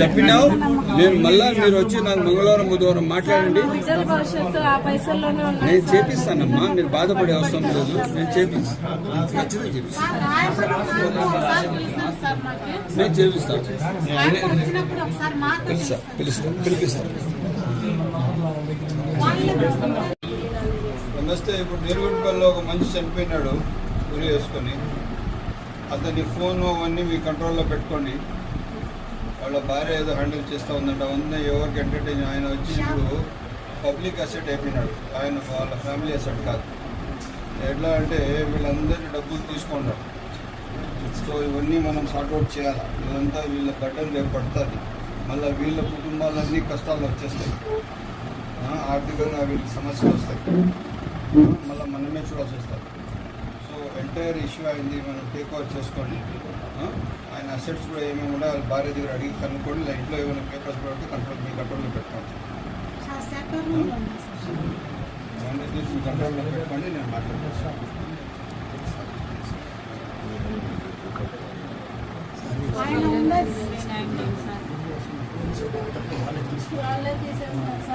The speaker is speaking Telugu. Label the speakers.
Speaker 1: చెప్పినావు. నేను మళ్ళా మీరు వచ్చి నాకు మంగళవారం బుధవారం మాట్లాడండి. నేను చేపిస్తానమ్మా. మీరు బాధపడే అవసరం లేదు. నేను చేపిస్తాను నేను చేపిస్తాను
Speaker 2: వచ్చినప్పుడు
Speaker 1: పిలుస్తా. పిలుస్తా. పిలిపిస్తాను నమస్తే. ఇప్పుడు నీరుగుంటపల్లిలో ఒక మనిషి చనిపోయినాడు. గురి వేసుకొని అతని ఫోన్ అవన్నీ మీ కంట్రోల్లో పెట్టుకోండి. వాళ్ళ భార్య ఏదో హ్యాండిల్ చేస్తూ ఉందంట అవన్నీ ఎవరికి ఎంటర్టైన్ ఆయన వచ్చి ఇప్పుడు పబ్లిక్ అసెట్ అయిపోయినాడు. ఆయన వాళ్ళ ఫ్యామిలీ అసెట్ కాదు. ఎట్లా అంటే వీళ్ళందరి డబ్బులు తీసుకున్నారు సో ఇవన్నీ మనం సార్ట్అవుట్ చేయాలి? ఇదంతా వీళ్ళ బట్టన్ రేపు పడుతుంది. మళ్ళీ వీళ్ళ కుటుంబాలన్నీ కష్టాలు వచ్చేస్తాయి. ఆర్థికంగా వీళ్ళకి సమస్యలు వస్తాయి. మళ్ళీ మనమే చూడాల్సి వస్తుంది. ఎంటైర్ ఇష్యూ అయింది మనం టేక్ ఓవర్ చేసుకోండి. ఆయన అసెట్స్ కూడా ఏమేమి ఉండే వాళ్ళ భార్య దగ్గర అడిగి కనుక్కోండి. ఇలా ఇంట్లో ఏమైనా పేపర్స్ కూడా కంట్రోల్ మీ కంట్రోల్లో మీ కంట్రోల్లో పెట్టుకోండి నేను మాట్లాడతాను.
Speaker 3: వాళ్ళే తీసేస్తారు.